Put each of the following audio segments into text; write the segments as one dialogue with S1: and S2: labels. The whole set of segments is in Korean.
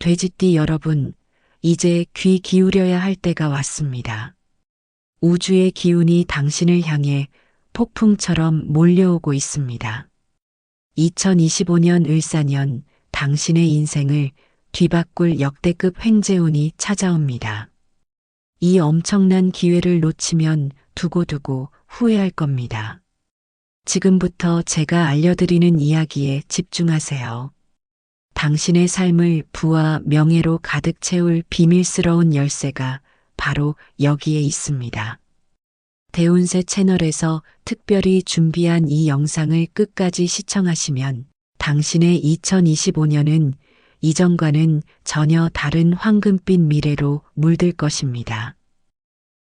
S1: 돼지띠 여러분, 이제 귀 기울여야 할 때가 왔습니다. 우주의 기운이 당신을 향해 폭풍처럼 몰려오고 있습니다. 2025년 을사년 당신의 인생을 뒤바꿀 역대급 횡재운이 찾아옵니다. 이 엄청난 기회를 놓치면 두고두고 후회할 겁니다. 지금부터 제가 알려드리는 이야기에 집중하세요. 당신의 삶을 부와 명예로 가득 채울 비밀스러운 열쇠가 바로 여기에 있습니다. 대운세 채널에서 특별히 준비한 이 영상을 끝까지 시청하시면 당신의 2025년은 이전과는 전혀 다른 황금빛 미래로 물들 것입니다.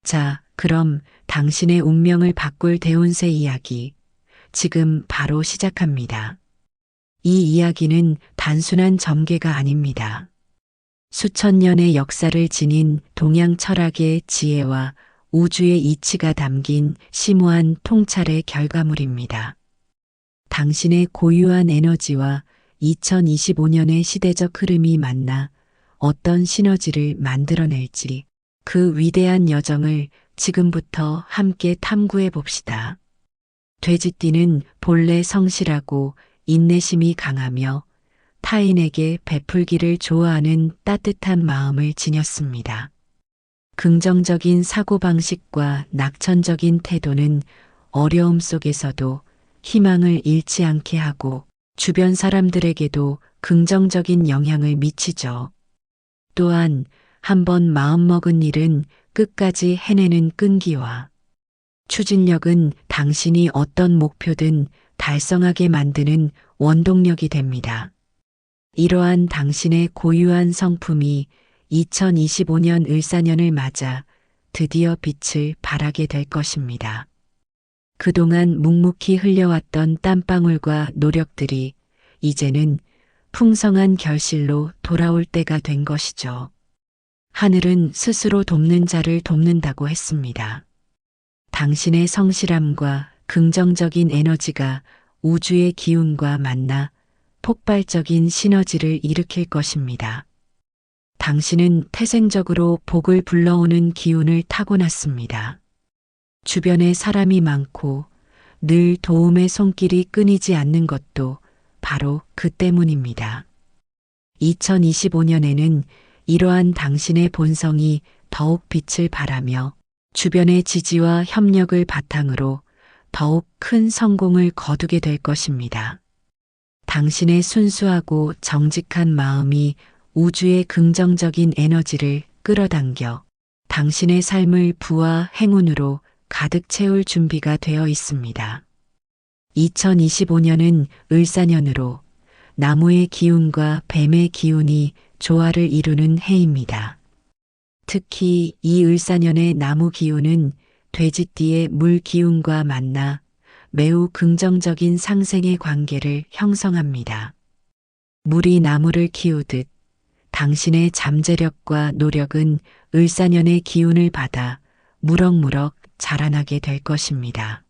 S1: 자, 그럼 당신의 운명을 바꿀 대운세 이야기 지금 바로 시작합니다. 이 이야기는 단순한 점괘가 아닙니다. 수천 년의 역사를 지닌 동양 철학의 지혜와 우주의 이치가 담긴 심오한 통찰의 결과물입니다. 당신의 고유한 에너지와 2025년의 시대적 흐름이 만나 어떤 시너지를 만들어낼지 그 위대한 여정을 지금부터 함께 탐구해 봅시다. 돼지띠는 본래 성실하고 인내심이 강하며 타인에게 베풀기를 좋아하는 따뜻한 마음을 지녔습니다. 긍정적인 사고방식과 낙천적인 태도는 어려움 속에서도 희망을 잃지 않게 하고 주변 사람들에게도 긍정적인 영향을 미치죠. 또한 한번 마음먹은 일은 끝까지 해내는 끈기와 추진력은 당신이 어떤 목표든 달성하게 만드는 원동력이 됩니다. 이러한 당신의 고유한 성품이 2025년 을사년을 맞아 드디어 빛을 발하게 될 것입니다. 그동안 묵묵히 흘려왔던 땀방울과 노력들이 이제는 풍성한 결실로 돌아올 때가 된 것이죠. 하늘은 스스로 돕는 자를 돕는다고 했습니다. 당신의 성실함과 긍정적인 에너지가 우주의 기운과 만나 폭발적인 시너지를 일으킬 것입니다. 당신은 태생적으로 복을 불러오는 기운을 타고났습니다. 주변에 사람이 많고 늘 도움의 손길이 끊이지 않는 것도 바로 그 때문입니다. 2025년에는 이러한 당신의 본성이 더욱 빛을 발하며 주변의 지지와 협력을 바탕으로 더욱 큰 성공을 거두게 될 것입니다. 당신의 순수하고 정직한 마음이 우주의 긍정적인 에너지를 끌어당겨 당신의 삶을 부와 행운으로 가득 채울 준비가 되어 있습니다. 2025년은 을사년으로 나무의 기운과 뱀의 기운이 조화를 이루는 해입니다. 특히 이 을사년의 나무 기운은 돼지띠의 물 기운과 만나 매우 긍정적인 상생의 관계를 형성합니다. 물이 나무를 키우듯 당신의 잠재력과 노력은 을사년의 기운을 받아 무럭무럭 자라나게 될 것입니다.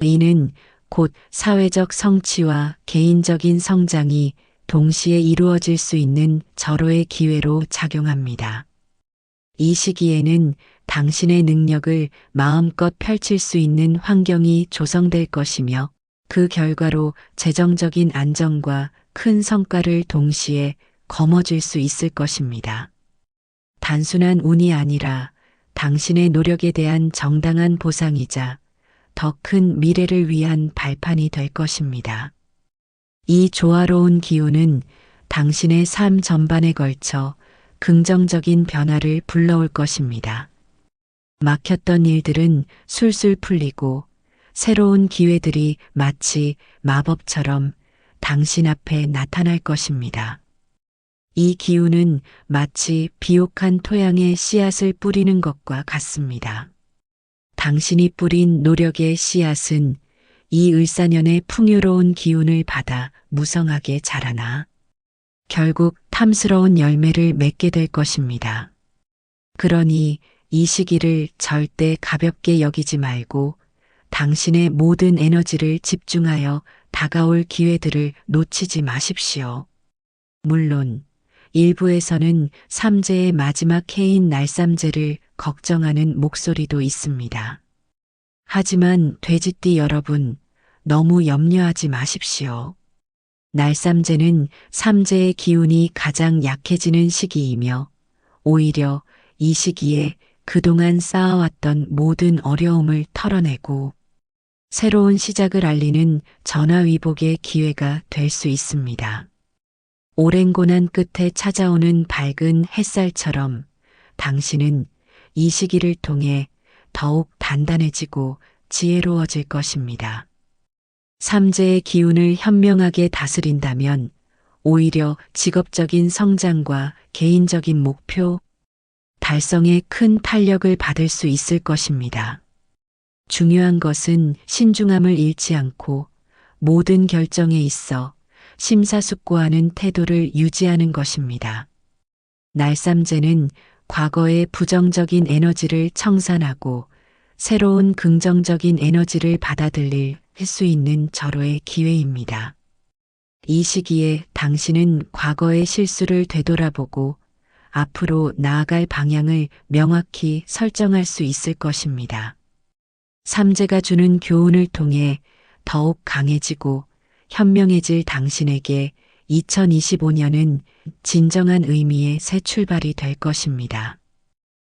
S1: 이는 곧 사회적 성취와 개인적인 성장이 동시에 이루어질 수 있는 절호의 기회로 작용합니다. 이 시기에는 당신의 능력을 마음껏 펼칠 수 있는 환경이 조성될 것이며 그 결과로 재정적인 안정과 큰 성과를 동시에 거머쥘 수 있을 것입니다. 단순한 운이 아니라 당신의 노력에 대한 정당한 보상이자 더 큰 미래를 위한 발판이 될 것입니다. 이 조화로운 기운은 당신의 삶 전반에 걸쳐 긍정적인 변화를 불러올 것입니다. 막혔던 일들은 술술 풀리고 새로운 기회들이 마치 마법처럼 당신 앞에 나타날 것입니다. 이 기운은 마치 비옥한 토양에 씨앗을 뿌리는 것과 같습니다. 당신이 뿌린 노력의 씨앗은 이 을사년의 풍요로운 기운을 받아 무성하게 자라나 결국 탐스러운 열매를 맺게 될 것입니다. 그러니 이 시기를 절대 가볍게 여기지 말고 당신의 모든 에너지를 집중하여 다가올 기회들을 놓치지 마십시오. 물론 일부에서는 삼재의 마지막 해인 날삼재를 걱정하는 목소리도 있습니다. 하지만 돼지띠 여러분, 너무 염려하지 마십시오. 날삼재는 삼재의 기운이 가장 약해지는 시기이며 오히려 이 시기에 그동안 쌓아왔던 모든 어려움을 털어내고 새로운 시작을 알리는 전화위복의 기회가 될 수 있습니다. 오랜 고난 끝에 찾아오는 밝은 햇살처럼 당신은 이 시기를 통해 더욱 단단해지고 지혜로워질 것입니다. 삼재의 기운을 현명하게 다스린다면 오히려 직업적인 성장과 개인적인 목표 달성에 큰 탄력을 받을 수 있을 것입니다. 중요한 것은 신중함을 잃지 않고 모든 결정에 있어 심사숙고하는 태도를 유지하는 것입니다. 날삼재는 과거의 부정적인 에너지를 청산하고 새로운 긍정적인 에너지를 받아들일 수 있는 절호의 기회입니다. 이 시기에 당신은 과거의 실수를 되돌아보고 앞으로 나아갈 방향을 명확히 설정할 수 있을 것입니다. 삼재가 주는 교훈을 통해 더욱 강해지고 현명해질 당신에게 2025년은 진정한 의미의 새 출발이 될 것입니다.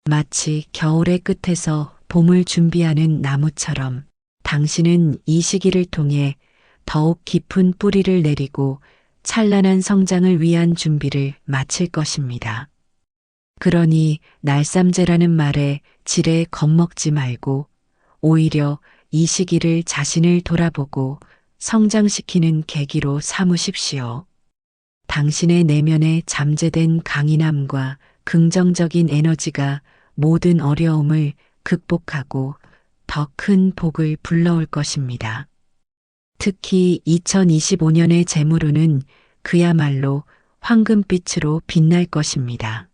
S1: 마치 겨울의 끝에서 봄을 준비하는 나무처럼 당신은 이 시기를 통해 더욱 깊은 뿌리를 내리고 찬란한 성장을 위한 준비를 마칠 것입니다. 그러니 날삼재라는 말에 지레 겁먹지 말고 오히려 이 시기를 자신을 돌아보고 성장시키는 계기로 삼으십시오. 당신의 내면에 잠재된 강인함과 긍정적인 에너지가 모든 어려움을 극복하고 더 큰 복을 불러올 것입니다. 특히 2025년의 재물운은 그야말로 황금빛으로 빛날 것입니다.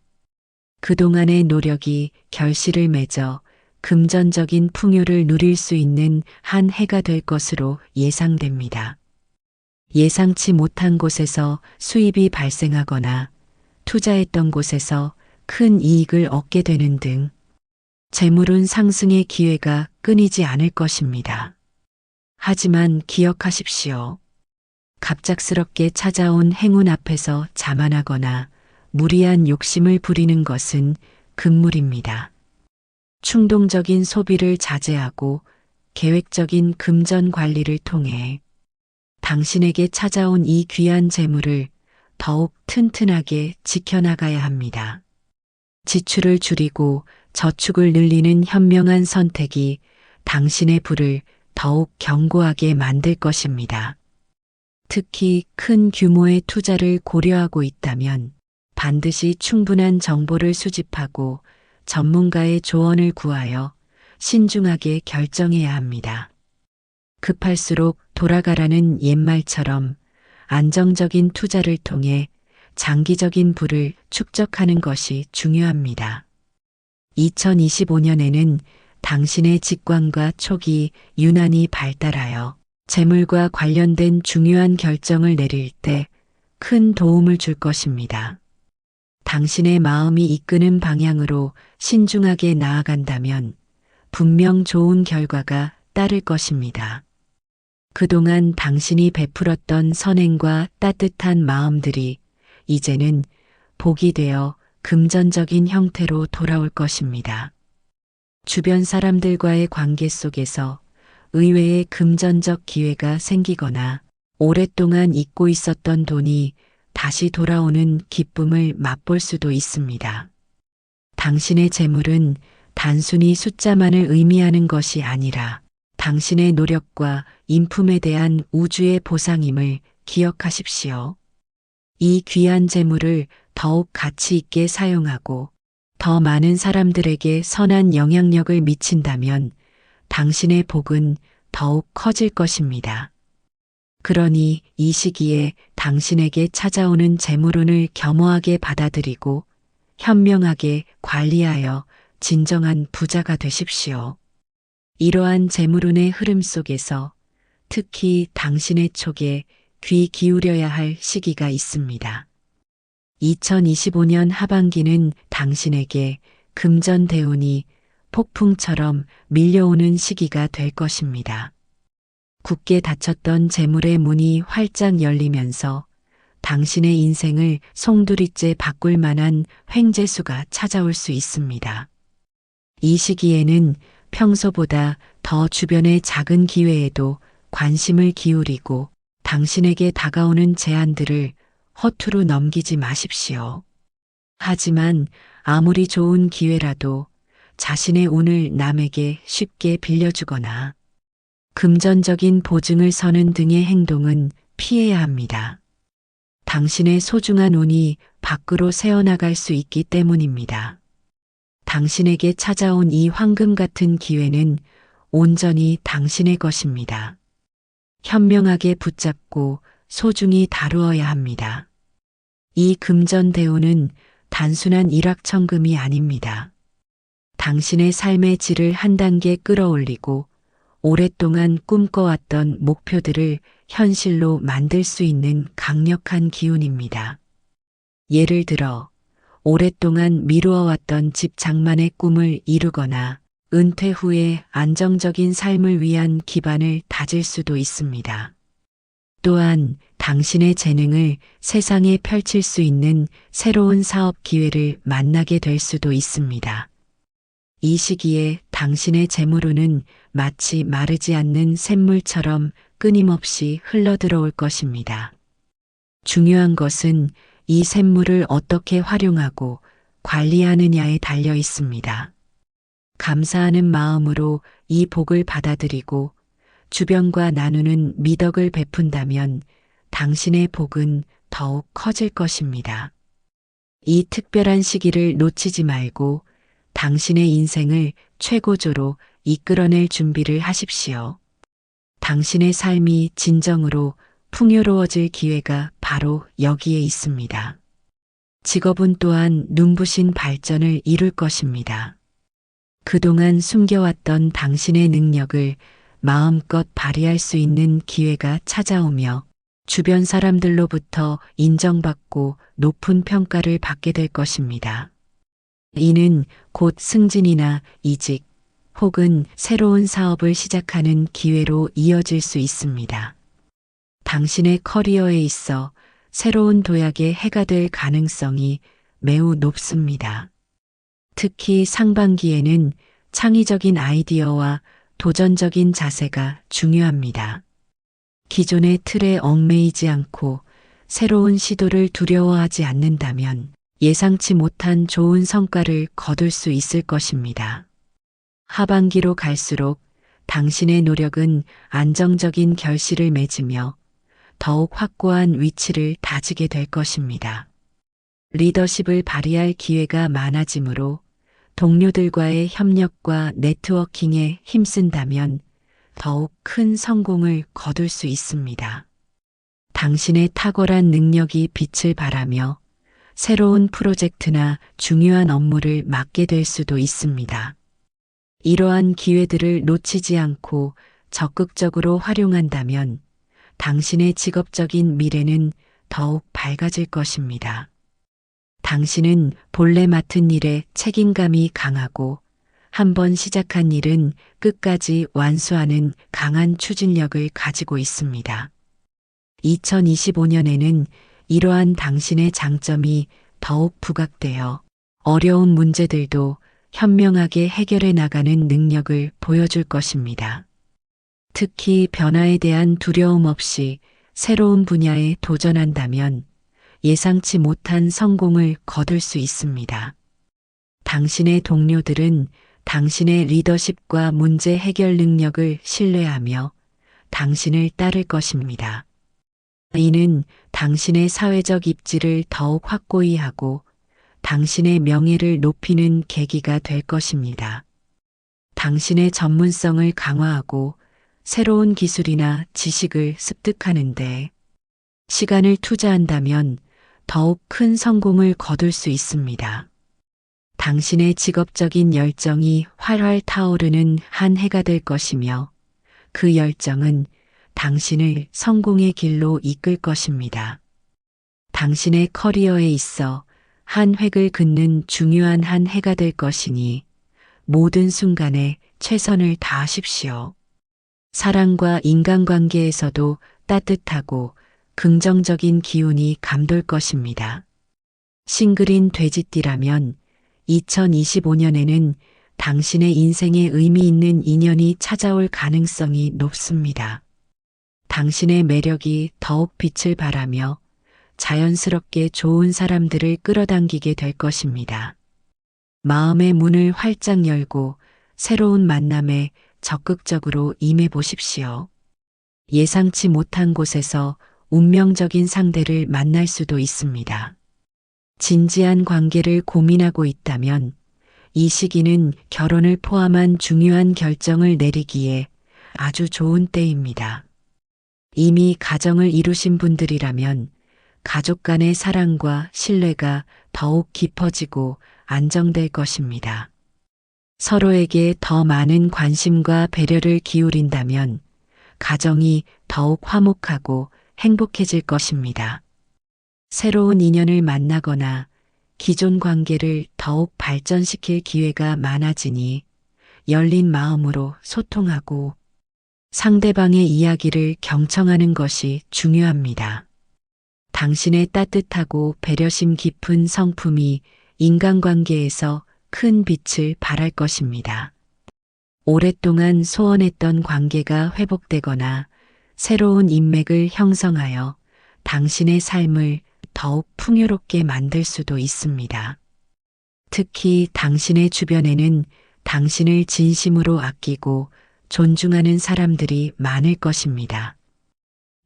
S1: 그동안의 노력이 결실을 맺어 금전적인 풍요를 누릴 수 있는 한 해가 될 것으로 예상됩니다. 예상치 못한 곳에서 수입이 발생하거나 투자했던 곳에서 큰 이익을 얻게 되는 등 재물운 상승의 기회가 끊이지 않을 것입니다. 하지만 기억하십시오. 갑작스럽게 찾아온 행운 앞에서 자만하거나 무리한 욕심을 부리는 것은 금물입니다. 충동적인 소비를 자제하고 계획적인 금전 관리를 통해 당신에게 찾아온 이 귀한 재물을 더욱 튼튼하게 지켜나가야 합니다. 지출을 줄이고 저축을 늘리는 현명한 선택이 당신의 부를 더욱 견고하게 만들 것입니다. 특히 큰 규모의 투자를 고려하고 있다면 반드시 충분한 정보를 수집하고 전문가의 조언을 구하여 신중하게 결정해야 합니다. 급할수록 돌아가라는 옛말처럼 안정적인 투자를 통해 장기적인 부를 축적하는 것이 중요합니다. 2025년에는 당신의 직관과 촉이 유난히 발달하여 재물과 관련된 중요한 결정을 내릴 때 큰 도움을 줄 것입니다. 당신의 마음이 이끄는 방향으로 신중하게 나아간다면 분명 좋은 결과가 따를 것입니다. 그동안 당신이 베풀었던 선행과 따뜻한 마음들이 이제는 복이 되어 금전적인 형태로 돌아올 것입니다. 주변 사람들과의 관계 속에서 의외의 금전적 기회가 생기거나 오랫동안 잊고 있었던 돈이 다시 돌아오는 기쁨을 맛볼 수도 있습니다. 당신의 재물은 단순히 숫자만을 의미하는 것이 아니라 당신의 노력과 인품에 대한 우주의 보상임을 기억하십시오. 이 귀한 재물을 더욱 가치 있게 사용하고 더 많은 사람들에게 선한 영향력을 미친다면 당신의 복은 더욱 커질 것입니다. 그러니 이 시기에 당신에게 찾아오는 재물운을 겸허하게 받아들이고 현명하게 관리하여 진정한 부자가 되십시오. 이러한 재물운의 흐름 속에서 특히 당신의 촉에 귀 기울여야 할 시기가 있습니다. 2025년 하반기는 당신에게 금전 대운이 폭풍처럼 밀려오는 시기가 될 것입니다. 굳게 닫혔던 재물의 문이 활짝 열리면서 당신의 인생을 송두리째 바꿀 만한 횡재수가 찾아올 수 있습니다. 이 시기에는 평소보다 더 주변의 작은 기회에도 관심을 기울이고 당신에게 다가오는 제안들을 허투루 넘기지 마십시오. 하지만 아무리 좋은 기회라도 자신의 운을 남에게 쉽게 빌려주거나 금전적인 보증을 서는 등의 행동은 피해야 합니다. 당신의 소중한 운이 밖으로 새어나갈 수 있기 때문입니다. 당신에게 찾아온 이 황금 같은 기회는 온전히 당신의 것입니다. 현명하게 붙잡고 소중히 다루어야 합니다. 이 금전대우는 단순한 일확천금이 아닙니다. 당신의 삶의 질을 한 단계 끌어올리고 오랫동안 꿈꿔왔던 목표들을 현실로 만들 수 있는 강력한 기운입니다. 예를 들어, 오랫동안 미루어왔던 집 장만의 꿈을 이루거나 은퇴 후에 안정적인 삶을 위한 기반을 다질 수도 있습니다. 또한 당신의 재능을 세상에 펼칠 수 있는 새로운 사업 기회를 만나게 될 수도 있습니다. 이 시기에 당신의 재물운은 마치 마르지 않는 샘물처럼 끊임없이 흘러들어올 것입니다. 중요한 것은 이 샘물을 어떻게 활용하고 관리하느냐에 달려 있습니다. 감사하는 마음으로 이 복을 받아들이고 주변과 나누는 미덕을 베푼다면 당신의 복은 더욱 커질 것입니다. 이 특별한 시기를 놓치지 말고 당신의 인생을 최고조로 이끌어낼 준비를 하십시오. 당신의 삶이 진정으로 풍요로워질 기회가 바로 여기에 있습니다. 직업은 또한 눈부신 발전을 이룰 것입니다. 그동안 숨겨왔던 당신의 능력을 마음껏 발휘할 수 있는 기회가 찾아오며 주변 사람들로부터 인정받고 높은 평가를 받게 될 것입니다. 이는 곧 승진이나 이직 혹은 새로운 사업을 시작하는 기회로 이어질 수 있습니다. 당신의 커리어에 있어 새로운 도약의 해가 될 가능성이 매우 높습니다. 특히 상반기에는 창의적인 아이디어와 도전적인 자세가 중요합니다. 기존의 틀에 얽매이지 않고 새로운 시도를 두려워하지 않는다면 예상치 못한 좋은 성과를 거둘 수 있을 것입니다. 하반기로 갈수록 당신의 노력은 안정적인 결실을 맺으며 더욱 확고한 위치를 다지게 될 것입니다. 리더십을 발휘할 기회가 많아지므로 동료들과의 협력과 네트워킹에 힘쓴다면 더욱 큰 성공을 거둘 수 있습니다. 당신의 탁월한 능력이 빛을 발하며 새로운 프로젝트나 중요한 업무를 맡게 될 수도 있습니다. 이러한 기회들을 놓치지 않고 적극적으로 활용한다면 당신의 직업적인 미래는 더욱 밝아질 것입니다. 당신은 본래 맡은 일에 책임감이 강하고 한번 시작한 일은 끝까지 완수하는 강한 추진력을 가지고 있습니다. 2025년에는 이러한 당신의 장점이 더욱 부각되어 어려운 문제들도 현명하게 해결해 나가는 능력을 보여줄 것입니다. 특히 변화에 대한 두려움 없이 새로운 분야에 도전한다면 예상치 못한 성공을 거둘 수 있습니다. 당신의 동료들은 당신의 리더십과 문제 해결 능력을 신뢰하며 당신을 따를 것입니다. 이는 당신의 사회적 입지를 더욱 확고히 하고 당신의 명예를 높이는 계기가 될 것입니다. 당신의 전문성을 강화하고 새로운 기술이나 지식을 습득하는데 시간을 투자한다면 더욱 큰 성공을 거둘 수 있습니다. 당신의 직업적인 열정이 활활 타오르는 한 해가 될 것이며 그 열정은 당신을 성공의 길로 이끌 것입니다. 당신의 커리어에 있어 한 획을 긋는 중요한 한 해가 될 것이니 모든 순간에 최선을 다하십시오. 사랑과 인간관계에서도 따뜻하고 긍정적인 기운이 감돌 것입니다. 싱글인 돼지띠라면 2025년에는 당신의 인생에 의미 있는 인연이 찾아올 가능성이 높습니다. 당신의 매력이 더욱 빛을 발하며 자연스럽게 좋은 사람들을 끌어당기게 될 것입니다. 마음의 문을 활짝 열고 새로운 만남에 적극적으로 임해 보십시오. 예상치 못한 곳에서 운명적인 상대를 만날 수도 있습니다. 진지한 관계를 고민하고 있다면 이 시기는 결혼을 포함한 중요한 결정을 내리기에 아주 좋은 때입니다. 이미 가정을 이루신 분들이라면 가족 간의 사랑과 신뢰가 더욱 깊어지고 안정될 것입니다. 서로에게 더 많은 관심과 배려를 기울인다면 가정이 더욱 화목하고 행복해질 것입니다. 새로운 인연을 만나거나 기존 관계를 더욱 발전시킬 기회가 많아지니 열린 마음으로 소통하고 상대방의 이야기를 경청하는 것이 중요합니다. 당신의 따뜻하고 배려심 깊은 성품이 인간관계에서 큰 빛을 발할 것입니다. 오랫동안 소원했던 관계가 회복되거나 새로운 인맥을 형성하여 당신의 삶을 더욱 풍요롭게 만들 수도 있습니다. 특히 당신의 주변에는 당신을 진심으로 아끼고 존중하는 사람들이 많을 것입니다.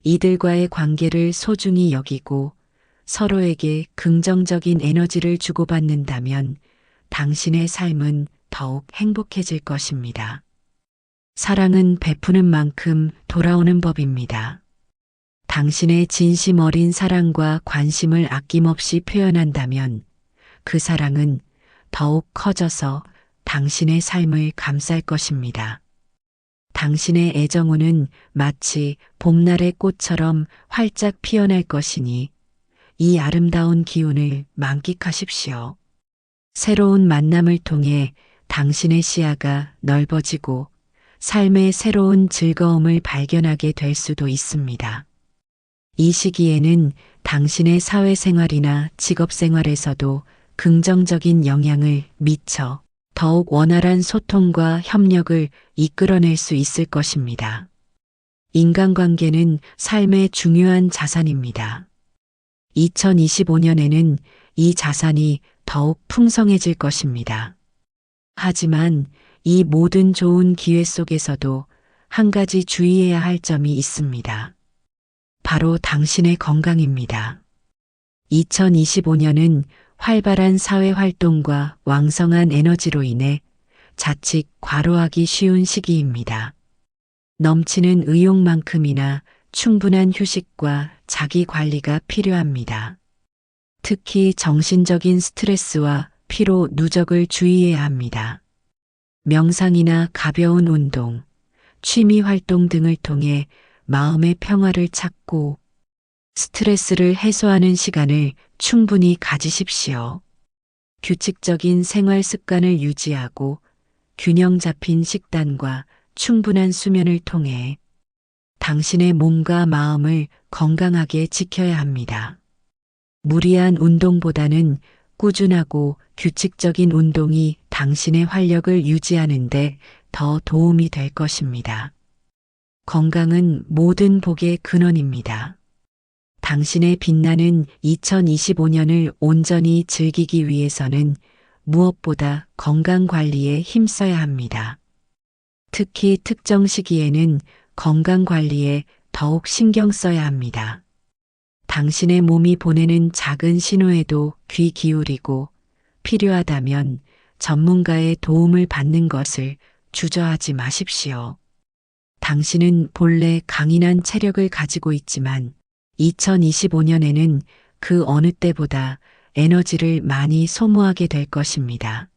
S1: 이들과의 관계를 소중히 여기고 서로에게 긍정적인 에너지를 주고받는다면 당신의 삶은 더욱 행복해질 것입니다. 사랑은 베푸는 만큼 돌아오는 법입니다. 당신의 진심 어린 사랑과 관심을 아낌없이 표현한다면 그 사랑은 더욱 커져서 당신의 삶을 감쌀 것입니다. 당신의 애정우는 마치 봄날의 꽃처럼 활짝 피어날 것이니 이 아름다운 기운을 만끽하십시오. 새로운 만남을 통해 당신의 시야가 넓어지고 삶의 새로운 즐거움을 발견하게 될 수도 있습니다. 이 시기에는 당신의 사회생활이나 직업생활에서도 긍정적인 영향을 미쳐 더욱 원활한 소통과 협력을 이끌어낼 수 있을 것입니다. 인간관계는 삶의 중요한 자산입니다. 2025년에는 이 자산이 더욱 풍성해질 것입니다. 하지만 이 모든 좋은 기회 속에서도 한 가지 주의해야 할 점이 있습니다. 바로 당신의 건강입니다. 2025년은 활발한 사회 활동과 왕성한 에너지로 인해 자칫 과로하기 쉬운 시기입니다. 넘치는 의욕만큼이나 충분한 휴식과 자기 관리가 필요합니다. 특히 정신적인 스트레스와 피로 누적을 주의해야 합니다. 명상이나 가벼운 운동, 취미 활동 등을 통해 마음의 평화를 찾고 스트레스를 해소하는 시간을 충분히 가지십시오. 규칙적인 생활 습관을 유지하고 균형 잡힌 식단과 충분한 수면을 통해 당신의 몸과 마음을 건강하게 지켜야 합니다. 무리한 운동보다는 꾸준하고 규칙적인 운동이 당신의 활력을 유지하는데 더 도움이 될 것입니다. 건강은 모든 복의 근원입니다. 당신의 빛나는 2025년을 온전히 즐기기 위해서는 무엇보다 건강 관리에 힘써야 합니다. 특히 특정 시기에는 건강 관리에 더욱 신경 써야 합니다. 당신의 몸이 보내는 작은 신호에도 귀 기울이고 필요하다면 전문가의 도움을 받는 것을 주저하지 마십시오. 당신은 본래 강인한 체력을 가지고 있지만 2025년에는 그 어느 때보다 에너지를 많이 소모하게 될 것입니다.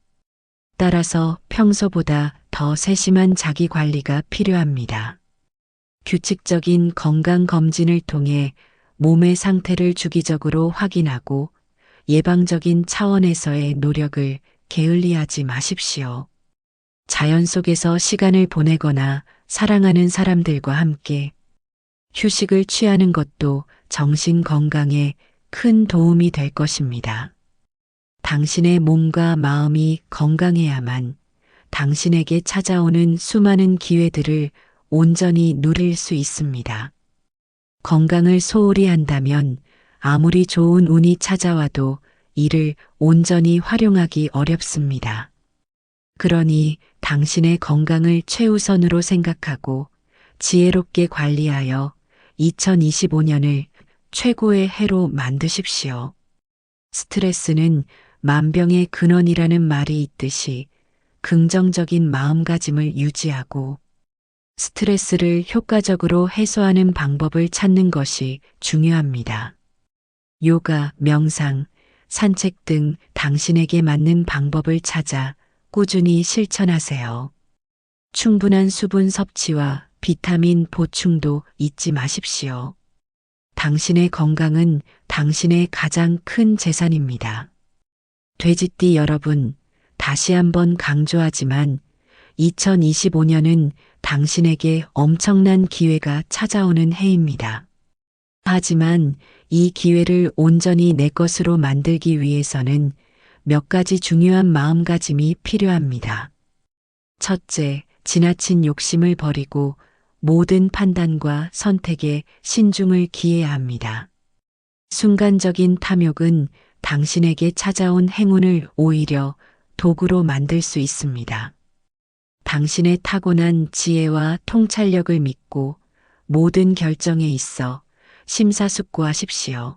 S1: 따라서 평소보다 더 세심한 자기 관리가 필요합니다. 규칙적인 건강 검진을 통해 몸의 상태를 주기적으로 확인하고 예방적인 차원에서의 노력을 게을리하지 마십시오. 자연 속에서 시간을 보내거나 사랑하는 사람들과 함께 휴식을 취하는 것도 정신 건강에 큰 도움이 될 것입니다. 당신의 몸과 마음이 건강해야만 당신에게 찾아오는 수많은 기회들을 온전히 누릴 수 있습니다. 건강을 소홀히 한다면 아무리 좋은 운이 찾아와도 이를 온전히 활용하기 어렵습니다. 그러니 당신의 건강을 최우선으로 생각하고 지혜롭게 관리하여 2025년을 최고의 해로 만드십시오. 스트레스는 만병의 근원이라는 말이 있듯이 긍정적인 마음가짐을 유지하고 스트레스를 효과적으로 해소하는 방법을 찾는 것이 중요합니다. 요가, 명상, 산책 등 당신에게 맞는 방법을 찾아 꾸준히 실천하세요. 충분한 수분 섭취와 비타민 보충도 잊지 마십시오. 당신의 건강은 당신의 가장 큰 재산입니다. 돼지띠 여러분, 다시 한번 강조하지만 2025년은 당신에게 엄청난 기회가 찾아오는 해입니다. 하지만 이 기회를 온전히 내 것으로 만들기 위해서는 몇 가지 중요한 마음가짐이 필요합니다. 첫째, 지나친 욕심을 버리고 모든 판단과 선택에 신중을 기해야 합니다. 순간적인 탐욕은 당신에게 찾아온 행운을 오히려 도구로 만들 수 있습니다. 당신의 타고난 지혜와 통찰력을 믿고 모든 결정에 있어 심사숙고하십시오.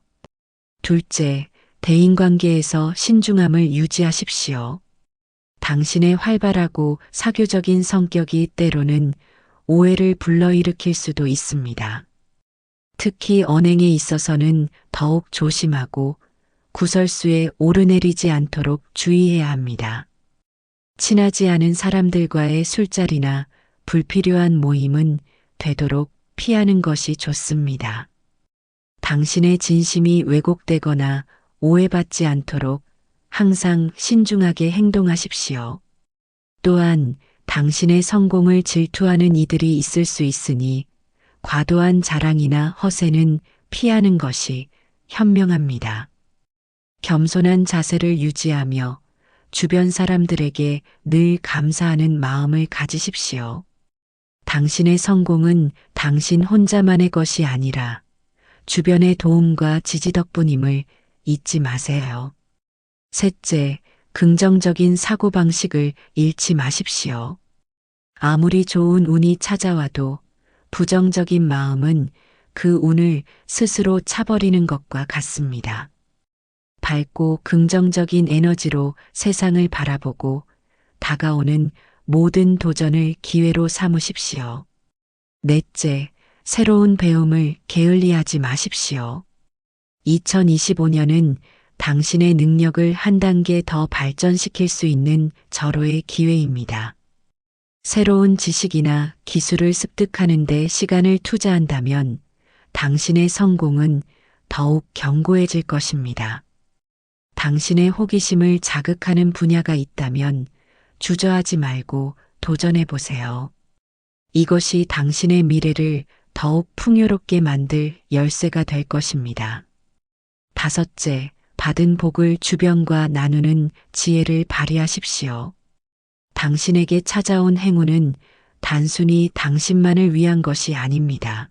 S1: 둘째, 대인관계에서 신중함을 유지하십시오. 당신의 활발하고 사교적인 성격이 때로는 오해를 불러일으킬 수도 있습니다. 특히 언행에 있어서는 더욱 조심하고 구설수에 오르내리지 않도록 주의해야 합니다. 친하지 않은 사람들과의 술자리나 불필요한 모임은 되도록 피하는 것이 좋습니다. 당신의 진심이 왜곡되거나 오해받지 않도록 항상 신중하게 행동하십시오. 또한 당신의 성공을 질투하는 이들이 있을 수 있으니 과도한 자랑이나 허세는 피하는 것이 현명합니다. 겸손한 자세를 유지하며 주변 사람들에게 늘 감사하는 마음을 가지십시오. 당신의 성공은 당신 혼자만의 것이 아니라 주변의 도움과 지지 덕분임을 잊지 마세요. 셋째, 긍정적인 사고방식을 잃지 마십시오. 아무리 좋은 운이 찾아와도 부정적인 마음은 그 운을 스스로 차버리는 것과 같습니다. 밝고 긍정적인 에너지로 세상을 바라보고 다가오는 모든 도전을 기회로 삼으십시오. 넷째, 새로운 배움을 게을리하지 마십시오. 2025년은 당신의 능력을 한 단계 더 발전시킬 수 있는 절호의 기회입니다. 새로운 지식이나 기술을 습득하는 데 시간을 투자한다면 당신의 성공은 더욱 견고해질 것입니다. 당신의 호기심을 자극하는 분야가 있다면 주저하지 말고 도전해 보세요. 이것이 당신의 미래를 더욱 풍요롭게 만들 열쇠가 될 것입니다. 다섯째, 받은 복을 주변과 나누는 지혜를 발휘하십시오. 당신에게 찾아온 행운은 단순히 당신만을 위한 것이 아닙니다.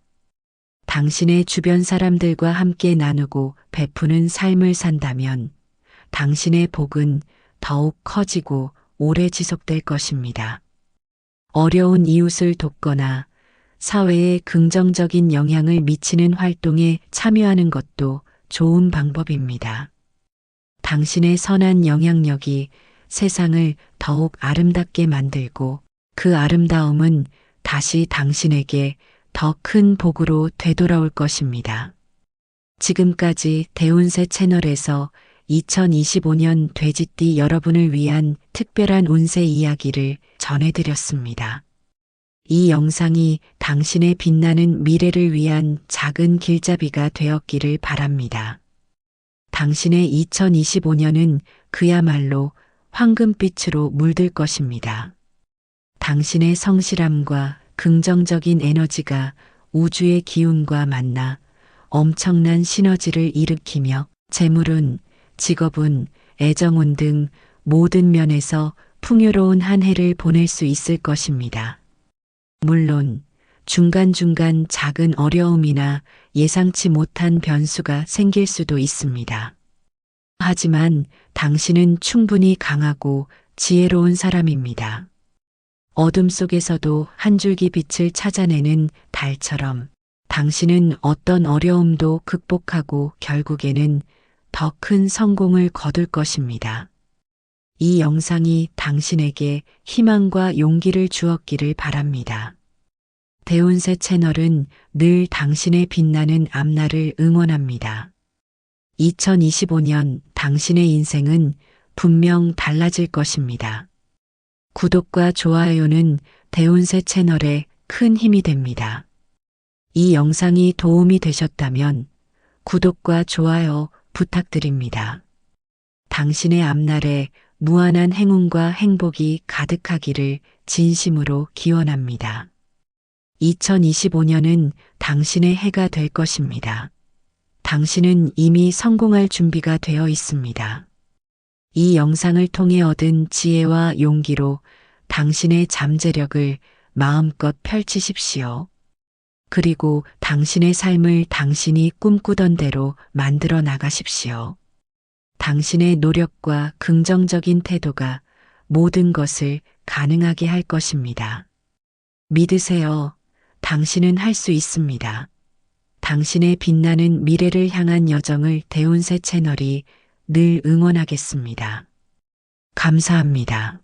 S1: 당신의 주변 사람들과 함께 나누고 베푸는 삶을 산다면 당신의 복은 더욱 커지고 오래 지속될 것입니다. 어려운 이웃을 돕거나 사회에 긍정적인 영향을 미치는 활동에 참여하는 것도 좋은 방법입니다. 당신의 선한 영향력이 세상을 더욱 아름답게 만들고 그 아름다움은 다시 당신에게 더 큰 복으로 되돌아올 것입니다. 지금까지 대운세 채널에서 2025년 돼지띠 여러분을 위한 특별한 운세 이야기를 전해드렸습니다. 이 영상이 당신의 빛나는 미래를 위한 작은 길잡이가 되었기를 바랍니다. 당신의 2025년은 그야말로 황금빛으로 물들 것입니다. 당신의 성실함과 긍정적인 에너지가 우주의 기운과 만나 엄청난 시너지를 일으키며 재물운, 직업운, 애정운 등 모든 면에서 풍요로운 한 해를 보낼 수 있을 것입니다. 물론 중간중간 작은 어려움이나 예상치 못한 변수가 생길 수도 있습니다. 하지만 당신은 충분히 강하고 지혜로운 사람입니다. 어둠 속에서도 한 줄기 빛을 찾아내는 달처럼 당신은 어떤 어려움도 극복하고 결국에는 더 큰 성공을 거둘 것입니다. 이 영상이 당신에게 희망과 용기를 주었기를 바랍니다. 대운세 채널은 늘 당신의 빛나는 앞날을 응원합니다. 2025년 당신의 인생은 분명 달라질 것입니다. 구독과 좋아요는 대운세 채널에 큰 힘이 됩니다. 이 영상이 도움이 되셨다면 구독과 좋아요 부탁드립니다. 당신의 앞날에 무한한 행운과 행복이 가득하기를 진심으로 기원합니다. 2025년은 당신의 해가 될 것입니다. 당신은 이미 성공할 준비가 되어 있습니다. 이 영상을 통해 얻은 지혜와 용기로 당신의 잠재력을 마음껏 펼치십시오. 그리고 당신의 삶을 당신이 꿈꾸던 대로 만들어 나가십시오. 당신의 노력과 긍정적인 태도가 모든 것을 가능하게 할 것입니다. 믿으세요. 당신은 할 수 있습니다. 당신의 빛나는 미래를 향한 여정을 대운세 채널이 늘 응원하겠습니다. 감사합니다.